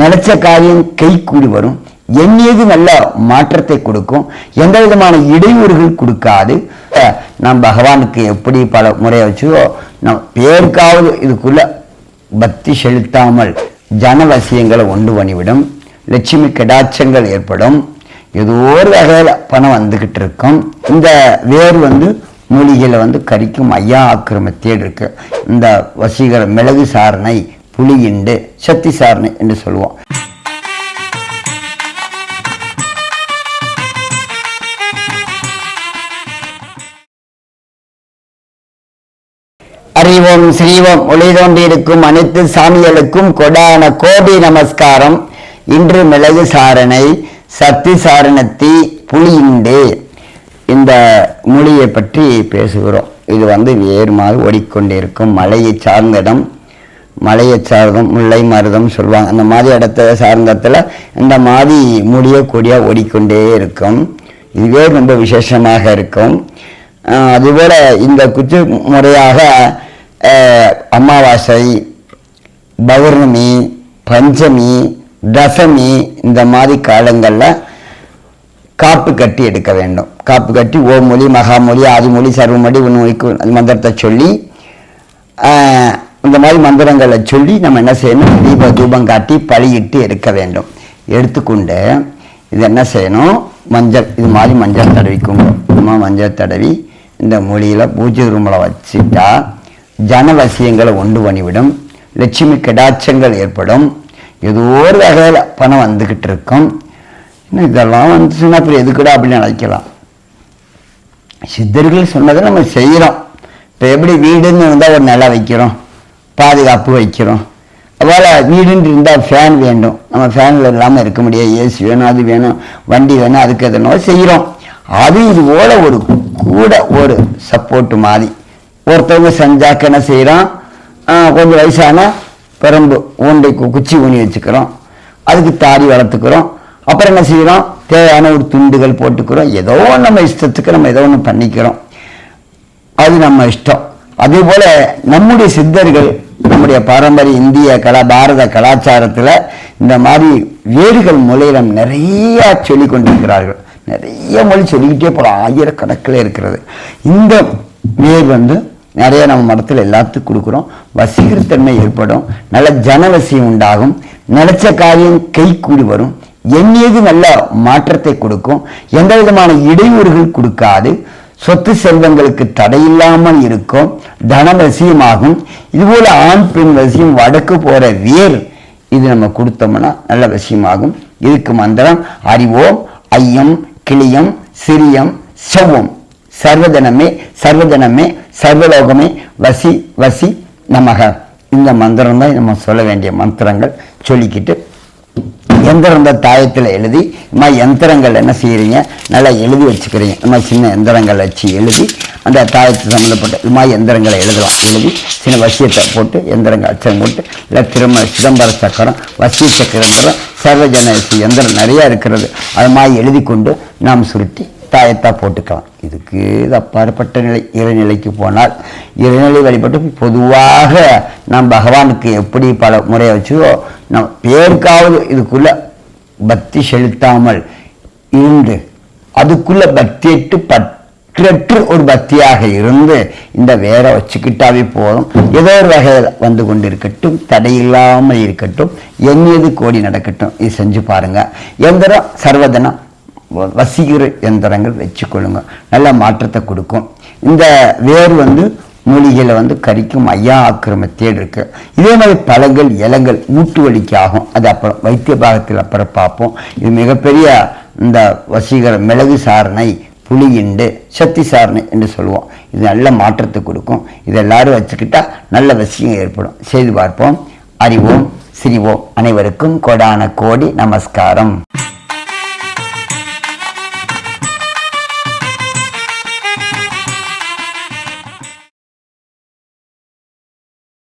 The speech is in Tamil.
நினைச்ச காரியம் கை கூடி வரும். எண்ணியது நல்ல மாற்றத்தை கொடுக்கும். எந்த விதமான இடையூறுகள் கொடுக்காது. நம் நாம் பகவானுக்கு எப்படி பல முறையை வச்சோ நம் பேருக்காவது இதுக்குள்ள பக்தி செலுத்தாமல் ஜனவசியங்களை ஒன்று பண்ணிவிடும். லட்சுமி கடாட்சங்கள் ஏற்படும். ஏதோ ஒரு வகையில் பணம் வந்துக்கிட்டு இருக்கும். இந்த வேர் வந்து மூலிகையில் வந்து கரிக்கும் ஐயா ஆக்கிரமத்தேடு இருக்கு. இந்த வசீகர மிளகு சாரணை புளியிண்டு சக்தி சாரணை என்று சொல்லுவோம். அறிவோம் ஸ்ரீவோம் ஒளி தோன்றியிருக்கும் அனைத்து சாமிகளுக்கும் கொடான கோபி நமஸ்காரம். இன்று மிளகு சாரணை சக்தி சாரணத்தி புளியிண்டு இந்த மொழியை பற்றி பேசுகிறோம். இது வந்து வேறு மாதிரி ஓடிக்கொண்டிருக்கும் மலையை சார்ந்த இடம் மலையை சார்ந்தம் முல்லை மருதம் சொல்லுவாங்க. அந்த மாதிரி இடத்த சார்ந்தத்தில் இந்த மாதிரி முடியக்கூடிய ஓடிக்கொண்டே இருக்கும். இதுவே ரொம்ப விசேஷமாக இருக்கும். அதுபோல் இந்த குத்து முறையாக அமாவாசை பௌர்ணமி பஞ்சமி தசமி இந்த மாதிரி காலங்களில் காப்பு கட்டி எடுக்க வேண்டும். காப்பு கட்டி ஓ மொழி மகாமொழி ஆதிமொழி சர்வமொழி உன்மொழிக்கு மந்திரத்தை சொல்லி மாதிரி மந்திரங்களை சொல்லி நம்ம என்ன செய்யணும்? தீப தூபம் காட்டி பழியிட்டு எடுக்க வேண்டும். எடுத்துக்கொண்டு இது என்ன செய்யணும்? மஞ்சள் இது மாதிரி மஞ்சள் தடவிக்குங்க நம்ம மஞ்சள் தடவி இந்த மொழியில் பூஜை ரூமில் வச்சுட்டா ஜனவசியங்களை ஒன்று பண்ணிவிடும். லட்சுமி கடாட்சங்கள் ஏற்படும். ஏதோ ஒரு வகையில் பணம் வந்துக்கிட்டு இருக்கும். இன்னும் இதெல்லாம் வந்துச்சுன்னா அப்புறம் எதுக்கூடா அப்படின்னு நினைக்கலாம். சித்தர்கள் சொன்னதை நம்ம செய்கிறோம் இப்போ எப்படி வீடுன்னு இருந்தால் ஒரு நிலை வைக்கிறோம். பாதுகாப்பு வைக்கிறோம். அதுபோல் வீடுன்னு இருந்தால் ஃபேன் வேண்டும். நம்ம ஃபேனில் இல்லாமல் இருக்க முடியாது. ஏசி வேணும் அது வேணும் வண்டி வேணும் அதுக்கு எதனோ செய்கிறோம் அது இது போல் ஒரு கூட ஒரு சப்போர்ட்டு மாதிரி. ஒருத்தவங்க செஞ்சாக்க என்ன செய்கிறோம் கொஞ்சம் வயசான பெரம்பு ஊண்டை கு- குச்சி ஊனி வச்சுக்கிறோம். அதுக்கு தாடி வளர்த்துக்கிறோம். அப்புறம் என்ன செய்கிறோம் தேவையான ஒரு துண்டுகள் போட்டுக்கிறோம். ஏதோ நம்ம இஷ்டத்துக்கு நம்ம ஏதோ ஒன்று பண்ணிக்கிறோம். அது நம்ம இஷ்டம். அதே போல நம்முடைய சித்தர்கள் நம்முடைய பாரம்பரிய இந்திய கலா பாரத கலாச்சாரத்துல இந்த மாதிரி வேர்கள் மூலையில நிறையா சொல்லி கொண்டிருக்கிறார்கள். நிறைய மொழி சொல்லிக்கிட்டே போகலாம் ஆயிரக்கணக்கில் இருக்கிறது. இந்த வேர் வந்து நிறைய நம்ம மடத்தில் எல்லாத்துக்கும் கொடுக்குறோம். வசீகரத்தன்மை ஏற்படும். நல்ல ஜனவசியம் உண்டாகும். நினைச்ச காரியம் கை கூடி வரும். எண்ணியது நல்ல மாற்றத்தை கொடுக்கும். எந்த விதமான இடையூறுகள் கொடுக்காது. சொத்து செல்வங்களுக்கு தடையில்லாமல் இருக்கும் தன வசியமாகும் இதுபோல் ஆண் பெண் வசியம் வடக்கு போகிற வேர் இது நம்ம கொடுத்தோம்னா நல்ல வசியமாகும் இதுக்கு மந்திரம் அறிவோம் ஐயம் கிளியம் சிரியம் செவ்வம். சர்வதனமே சர்வதனமே சர்வலோகமே வசி வசி நமக. இந்த மந்திரம் தான் நம்ம சொல்ல வேண்டிய மந்திரங்கள். சொல்லிக்கிட்டு எந்திரம் இந்த தாயத்தில் எழுதி இம்மா எந்திரங்கள் யந்திரங்கள் என்ன செய்கிறீங்க நல்லா எழுதி வச்சுக்கிறீங்க. இந்த மாதிரி சின்ன எந்திரங்கள் வச்சு எழுதி அந்த தாயத்து சம்மந்தப்பட்ட இது மாதிரி யந்திரங்களை எழுதலாம். எழுதி சின்ன வசியத்தை போட்டு யந்திரங்கள் அச்சம் போட்டு இல்லை திரும்ப சிதம்பர சக்கரம் வசிய சக்கரம் சர்வஜன யந்திரம் நிறையா இருக்கிறது. அது மாதிரி எழுதி கொண்டு நாம் சுருட்டி கட்டாயத்தான் போட்டுக்கலாம். இதுக்கு இது அப்பாற்பட்ட நிலை இறைநிலைக்கு போனால் இறைநிலை வழிபட்டு பொதுவாக நாம் பகவானுக்கு எப்படி பல முறையை வச்சோ நம் பேருக்காவது இதுக்குள்ள பக்தி செலுத்தாமல் இருந்து அதுக்குள்ள பக்தியிட்டு பற்றற்று ஒரு பக்தியாக இருந்து இந்த வேற வச்சுக்கிட்டாவே போதும். ஏதோ ஒரு வகையில் வந்து கொண்டு இருக்கட்டும் தடையில்லாமல் இருக்கட்டும் எண்ணியது கோடி நடக்கட்டும். இது செஞ்சு பாருங்க. எந்திரம் சர்வதனம் வசீகர எந்திரங்கள் வச்சுக்கொள்ளுங்க. நல்ல மாற்றத்தை கொடுக்கும். இந்த வேர் வந்து மூலிகையில் வந்து கரிக்கும் ஐயா ஆக்கிரமத்தேடு இருக்கு. இதே மாதிரி பழங்கள் இலங்கள் மூட்டு வலிக்கு ஆகும். அது அப்புறம் வைத்திய பாகத்தில் அப்புறம் பார்ப்போம். இது மிகப்பெரிய இந்த வசீகர மிளகு சாரணை புளியுண்டு சக்தி சாரணை என்று சொல்லுவோம். இது நல்ல மாற்றத்தை கொடுக்கும். இது எல்லாரும் வச்சுக்கிட்டா நல்ல வசியம் ஏற்படும். செய்து பார்ப்போம். அறிவோம் சிரிவோம். அனைவருக்கும் கோடான கோடி நமஸ்காரம்.